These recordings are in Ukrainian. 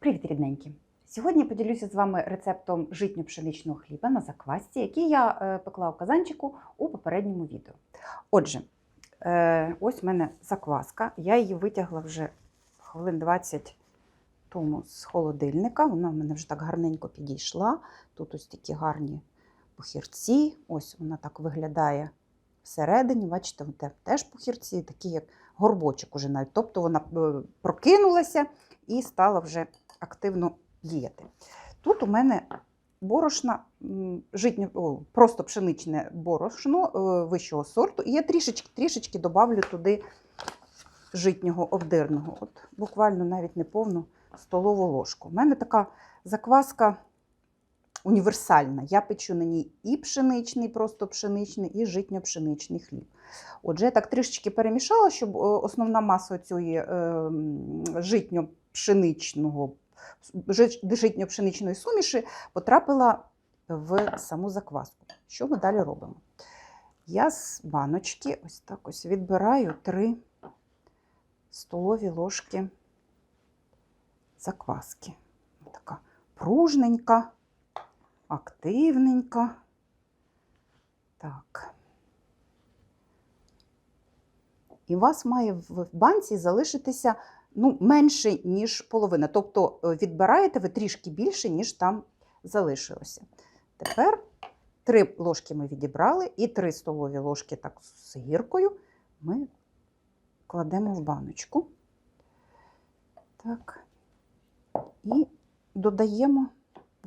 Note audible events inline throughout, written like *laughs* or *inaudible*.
Привіт, рідненькі! Сьогодні поділюся з вами рецептом житньо-пшеничного хліба на заквасці, який я е, пекла у казанчику у попередньому відео. Отже, е, ось в мене закваска. Я її витягла вже хвилин 20 тому з холодильника. Вона в мене вже так гарненько підійшла. Тут ось такі гарні похірці. Ось вона так виглядає всередині. Бачите, те- теж похірці, такі як горбочок уже навіть. Тобто вона е, прокинулася і стала вже активно діяти. Тут у мене борошна, м, житнє, о, просто пшеничне борошно е, вищого сорту. І я трішечки, трішечки добавлю туди житнього обдирного. От буквально навіть не повну столову ложку. У мене така закваска універсальна. Я печу на ній і пшеничний, просто пшеничний, і житньо-пшеничний хліб. Отже, я так трішечки перемішала, щоб е, основна маса цієї е, житньо-пшеничного жит- житньо-пшеничної суміші потрапила в саму закваску. Що ми далі робимо? Я з баночки ось так ось відбираю 3 столові ложки закваски. Така пружненька, активненька. Так. І у вас має в банці залишитися ну, менше, ніж половина. Тобто е, відбираєте ви трішки більше, ніж там залишилося. Тепер три ложки ми відібрали, і три столові ложки так з гіркою ми кладемо в баночку. Так. І додаємо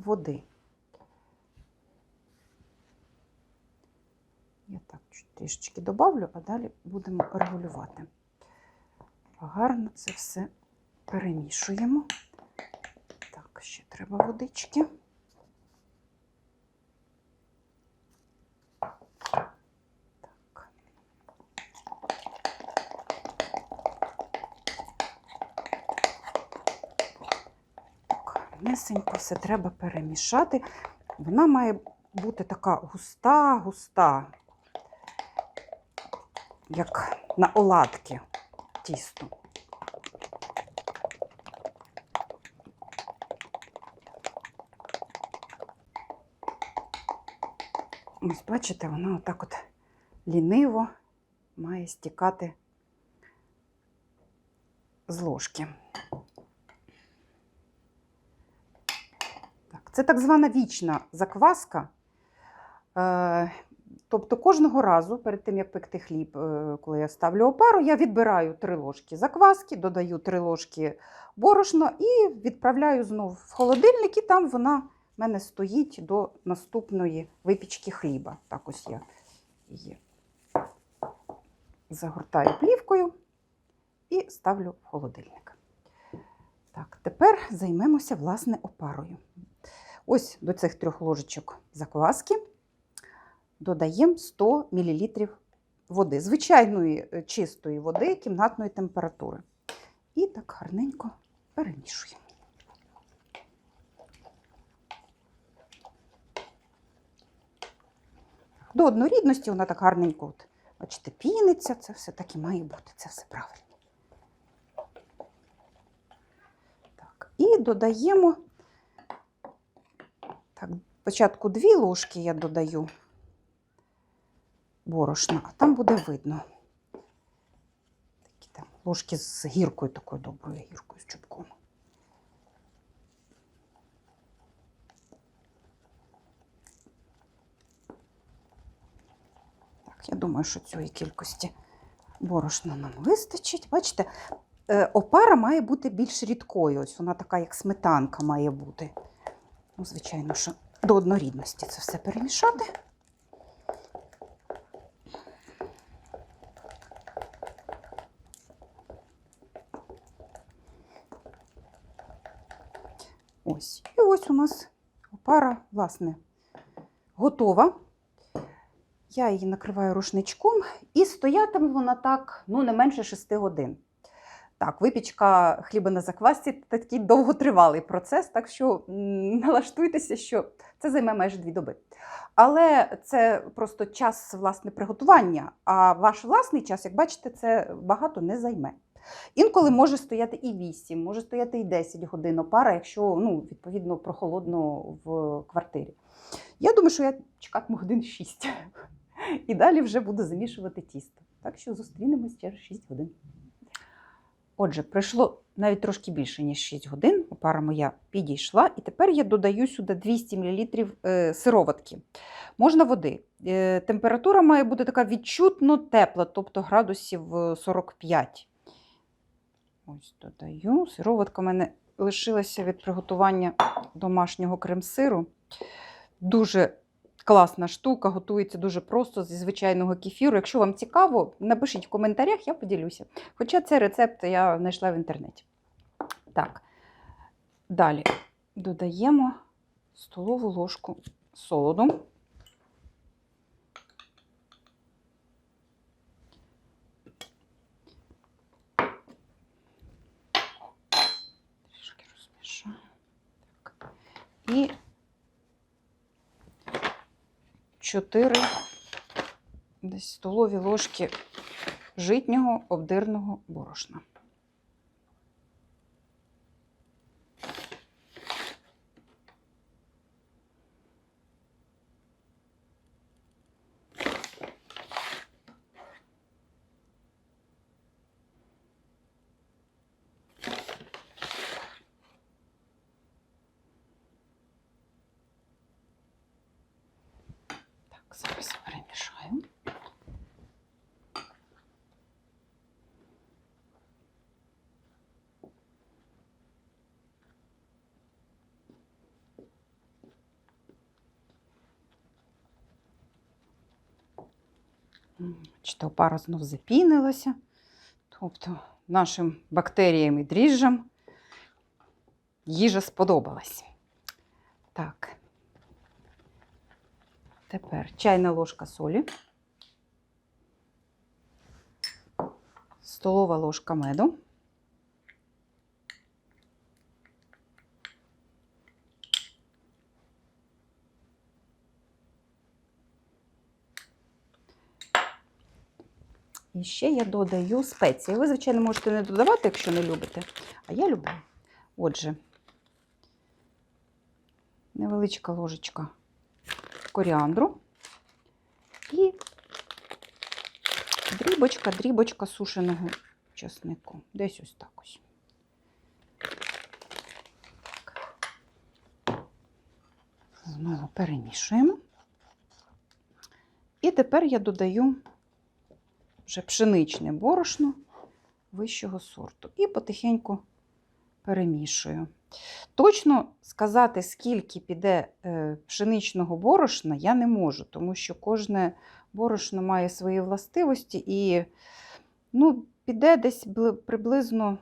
води. Я так трішечки добавлю, а далі будемо регулювати. Гарно це все перемішуємо. Так, ще треба водички. Так. Так, Несенько все треба перемішати. Вона має бути така густа, густа, як на оладки тісто. Ось бачите, вона отак от ліниво має стікати з ложки. Так, це так звана вічна закваска. Тобто кожного разу, перед тим як пекти хліб, е, коли я ставлю опару, я відбираю три ложки закваски, додаю три ложки борошна і відправляю знову в холодильник, і там вона в мене стоїть до наступної випічки хліба. Так ось я її загортаю плівкою і ставлю в холодильник. Так, тепер займемося власне опарою. Ось до цих трьох ложечок закваски додаємо 100 мл води, звичайної е, чистої води кімнатної температури. І так гарненько перемішуємо. До однорідності вона так гарненько, от, бачите, піниться, це все так і має бути, це все правильно. Так, і додаємо, так, спочатку дві ложки я додаю борошна, а там буде видно. Такі там ложки з гіркою, такою доброю гіркою, з чубком. Так, я думаю, що цієї кількості борошна нам вистачить. Бачите, е, опара має бути більш рідкою. Ось вона така, як сметанка має бути. Ну, звичайно, що до однорідності це все перемішати. Ось. І ось у нас опара, власне, готова. Я її накриваю рушничком і стоятиме вона так, ну, не менше 6 годин. Так, випічка хліба на заквасці такий довготривалий процес, так що налаштуйтеся, що це займе майже дві доби. Але це просто час власне приготування, а ваш власний час, як бачите, це багато не займе. Інколи може стояти і 8, може стояти і 10 годин опара, якщо ну, відповідно прохолодно в квартирі. Я думаю, що я чекатиму годин 6. І далі вже буду замішувати тісто. Так що зустрінемось через 6 годин. Отже, пройшло навіть трошки більше, ніж 6 годин. Опара моя підійшла. І тепер я додаю сюди 200 мл е, сироватки. Можна води. Е, Температура має бути така відчутно тепла, тобто градусів е, 45. Ось додаю. Сироватка в мене лишилася від приготування домашнього крем-сиру. Дуже класна штука, готується дуже просто зі звичайного кефіру. Якщо вам цікаво, напишіть в коментарях, я поділюся. Хоча цей рецепт я знайшла в інтернеті. Так, далі додаємо столову ложку солоду. Трішки розмішаю. Так. І 4 десь столові ложки житнього обдирного борошна. Так, зараз перемішаю. М, то опара знов запінилася. Тобто нашим бактеріям і дріжджам їжа сподобалась. Так. Тепер чайна ложка солі, столова ложка меду. І ще я додаю спеції. Ви, звичайно, можете не додавати, якщо не любите, а я люблю. Отже, невеличка ложечка коріандру і дрібочка, дрібочка сушеного чеснику. Десь ось так ось. Знову перемішуємо. І тепер я додаю вже пшеничне борошно вищого сорту і потихеньку перемішую. Точно сказати, скільки піде е, пшеничного борошна, я не можу, тому що кожне борошно має свої властивості і ну, піде десь приблизно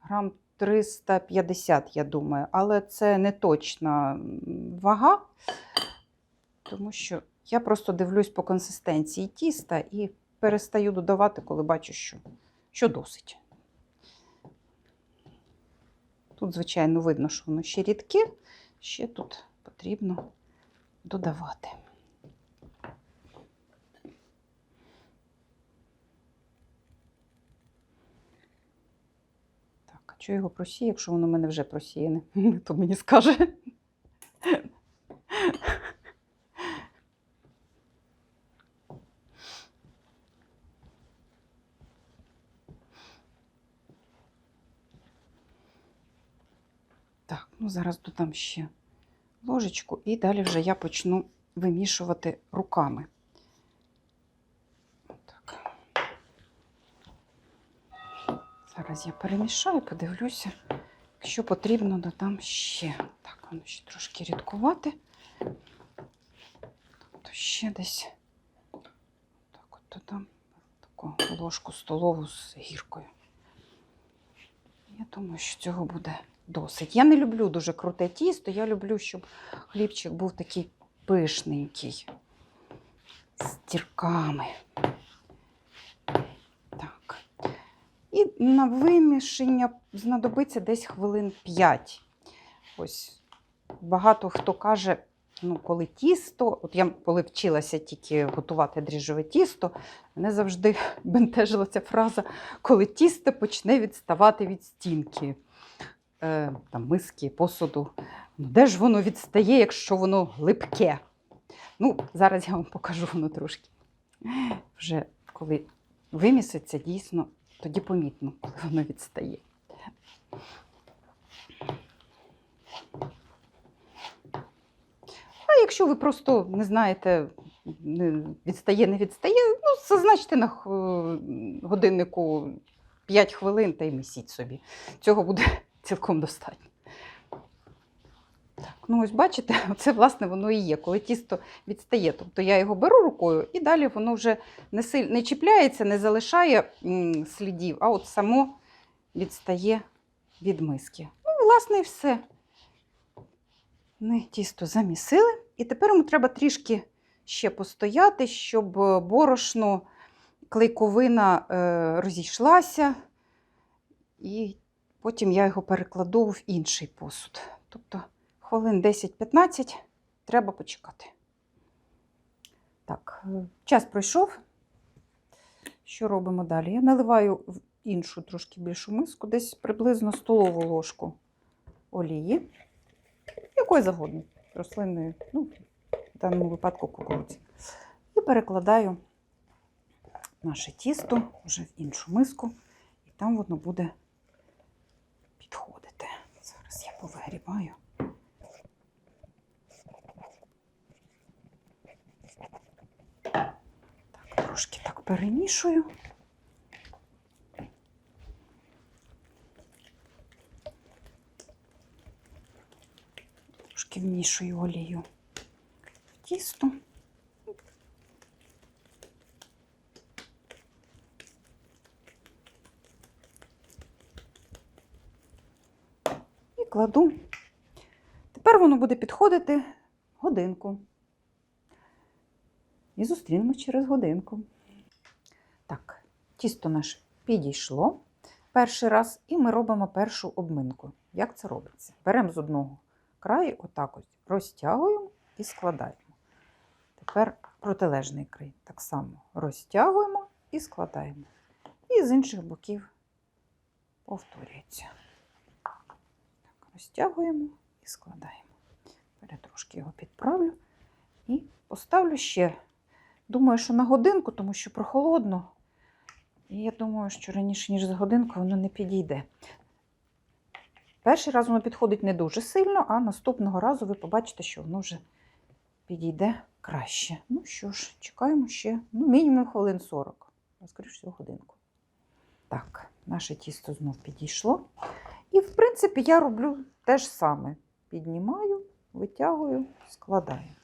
грам 350, я думаю, але це не точна вага, тому що я просто дивлюсь по консистенції тіста і перестаю додавати, коли бачу, що, що досить. Тут, звичайно, видно, що воно ще рідке, ще тут потрібно додавати. Так, а чого його просію, якщо воно в мене вже просіяне? *laughs* Хто мені скаже? Так, ну зараз додам ще ложечку і далі вже я почну вимішувати руками. Так. Зараз я перемішаю, подивлюся. Якщо потрібно, додам ще. Так, воно ще трошки рідкувати. Тобто ще десь так от додам таку ложку столову з гіркою. Я думаю, що цього буде досить. Я не люблю дуже круте тісто, я люблю, щоб хлібчик був такий пишненький, з дірками. Так. І на вимішання знадобиться десь хвилин 5. Ось багато хто каже, ну, коли тісто, от я коли вчилася тільки готувати дріжджове тісто, мене завжди бентежила ця фраза, коли тісто почне відставати від стінки там, миски, посуду. Ну, де ж воно відстає, якщо воно липке? Ну, зараз я вам покажу воно трошки. Вже коли виміситься, дійсно, тоді помітно, коли воно відстає. А якщо ви просто не знаєте, відстає, не відстає, ну, зазначте на годиннику 5 хвилин та й місіть собі. Цього буде цілком достатньо. Так, ну ось бачите, *laughs* це власне воно і є, коли тісто відстає. Тобто я його беру рукою і далі воно вже не, силь... не чіпляється, не залишає м, слідів, а от само відстає від миски. Ну, власне, і все. Ми тісто замісили. І тепер йому треба трішки ще постояти, щоб борошно, клейковина е, розійшлася. І потім я його перекладу в інший посуд. Тобто хвилин 10-15 треба почекати. Так, е, час пройшов. Що робимо далі? Я наливаю в іншу трошки більшу миску, десь приблизно столову ложку олії, якої завгодно, рослинної, ну, в даному випадку кукурудзи. І перекладаю наше тісто вже в іншу миску, і там воно буде підходити. Зараз я повигрібаю. Так, трошки так перемішую. Трошки вмішую олію в тісто. Кладу. Тепер воно буде підходити годинку. І зустрінемось через годинку. Так, тісто наше підійшло перший раз, і ми робимо першу обминку. Як це робиться? Беремо з одного краю, отак ось розтягуємо і складаємо. Тепер протилежний край. Так само розтягуємо і складаємо. І з інших боків повторюється. Розтягуємо і складаємо. Я трошки його підправлю і поставлю ще. Думаю, що на годинку, тому що прохолодно. І я думаю, що раніше, ніж за годинку, воно не підійде. Перший раз воно підходить не дуже сильно, а наступного разу ви побачите, що воно вже підійде краще. Ну що ж, чекаємо ще ну, мінімум хвилин 40, а всього годинку. Так, наше тісто знов підійшло. І, в принципі, я роблю те ж саме. Піднімаю, витягую, складаю.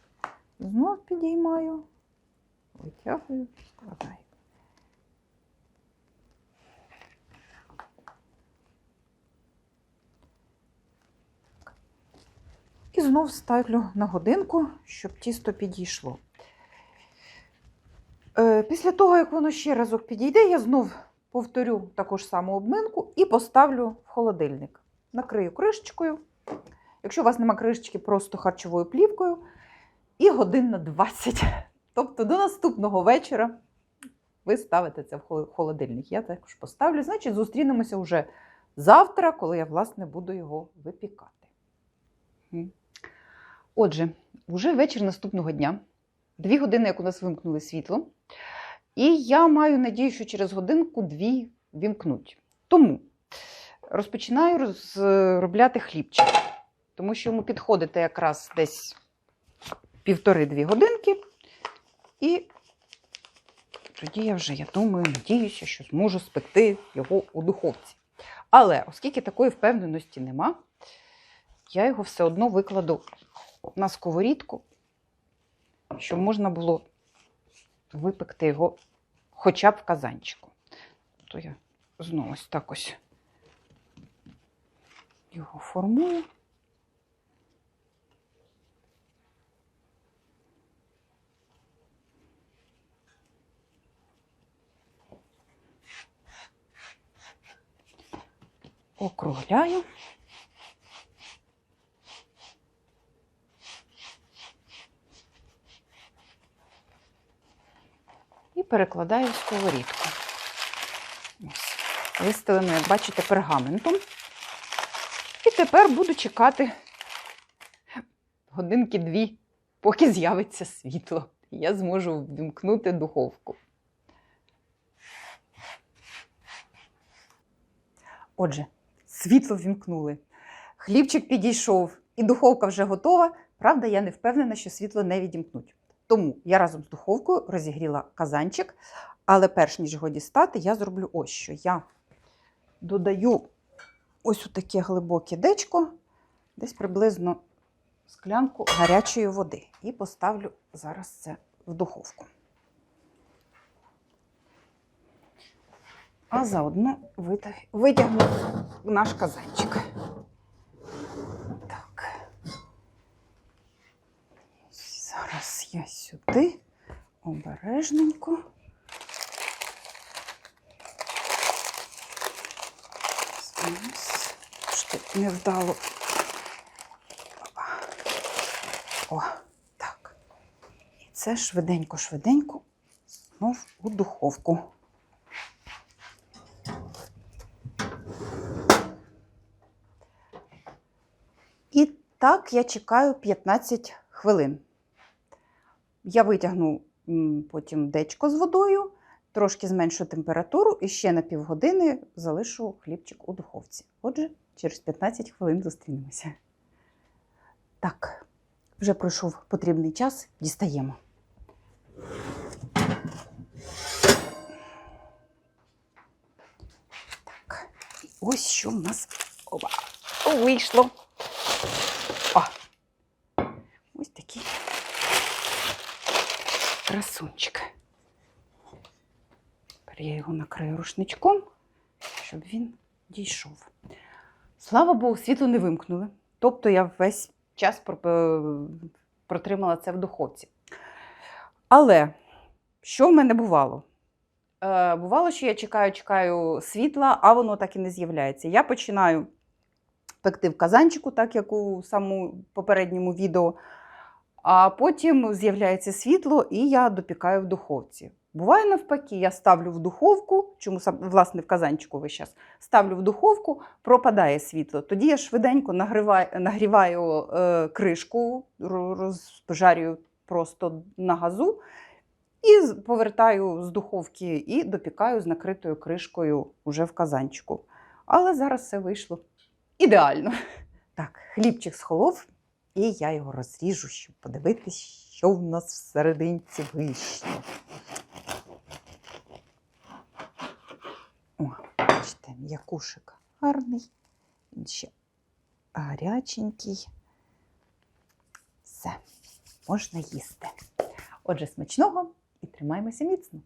Знов підіймаю, витягую, складаю. І знов ставлю на годинку, щоб тісто підійшло. Е, Після того, як воно ще разок підійде, я знов повторю таку ж саму обминку і поставлю в холодильник. Накрию кришечкою. Якщо у вас нема кришечки, просто харчовою плівкою. І годин на 20. *laughs* Тобто до наступного вечора ви ставите це в холодильник. Я також поставлю. Значить, зустрінемося вже завтра, коли я, власне, буду його випікати. Отже, вже вечір наступного дня, дві години, як у нас вимкнули світло, і я маю надію, що через годинку-дві вімкнуть. Тому розпочинаю розробляти хлібчик, тому що йому підходите якраз десь півтори-дві годинки, і тоді я вже, я думаю, надіюся, що зможу спекти його у духовці. Але оскільки такої впевненості нема, я його все одно викладу на сковорідку, щоб можна було випекти його хоча б в казанчику. То я знову ось так ось його формую. Округляю. Перекладаю в сковорідку. Ось. Виставлено, як бачите, пергаментом. І тепер буду чекати годинки дві, поки з'явиться світло. Я зможу ввімкнути духовку. Отже, світло ввімкнули. Хлібчик підійшов, і духовка вже готова. Правда, я не впевнена, що світло не відімкнуть. Тому я разом з духовкою розігріла казанчик, але перш ніж його дістати, я зроблю ось що. Я додаю ось у таке глибоке дечко, десь приблизно склянку гарячої води. І поставлю зараз це в духовку. А заодно витягну наш казанчик. Так. Зараз я сюди обережненько. Зараз. Що невдало. О, так. І це швиденько-швиденько знов у духовку. І так я чекаю 15 хвилин. Я витягну потім дечко з водою, трошки зменшу температуру і ще на півгодини залишу хлібчик у духовці. Отже, через 15 хвилин зустрінемося. Так, вже пройшов потрібний час, дістаємо. Так, ось що в нас Опа, вийшло. О! Ось такий красунчик. Тепер я його накрию рушничком, щоб він дійшов. Слава Богу, світло не вимкнули. Тобто я весь час е, протримала це в духовці. Але що в мене бувало? Е, бувало, що я чекаю, чекаю світла, а воно так і не з'являється. Я починаю пекти в казанчику, так як у самому попередньому відео. А потім з'являється світло, і я допікаю в духовці. Буває навпаки, я ставлю в духовку, чому власне в казанчику весь час, ставлю в духовку, пропадає світло. Тоді я швиденько нагріваю, нагріваю е, кришку, ро- розжарюю просто на газу і повертаю з духовки і допікаю з накритою кришкою уже в казанчику. Але зараз все вийшло ідеально. *laughs* Так, хлібчик схолов, і я його розріжу, щоб подивитись, що в нас всерединці вийшло. О, бачите, м'якушик гарний, він ще гаряченький. Все, можна їсти. Отже, смачного і тримаймося міцно.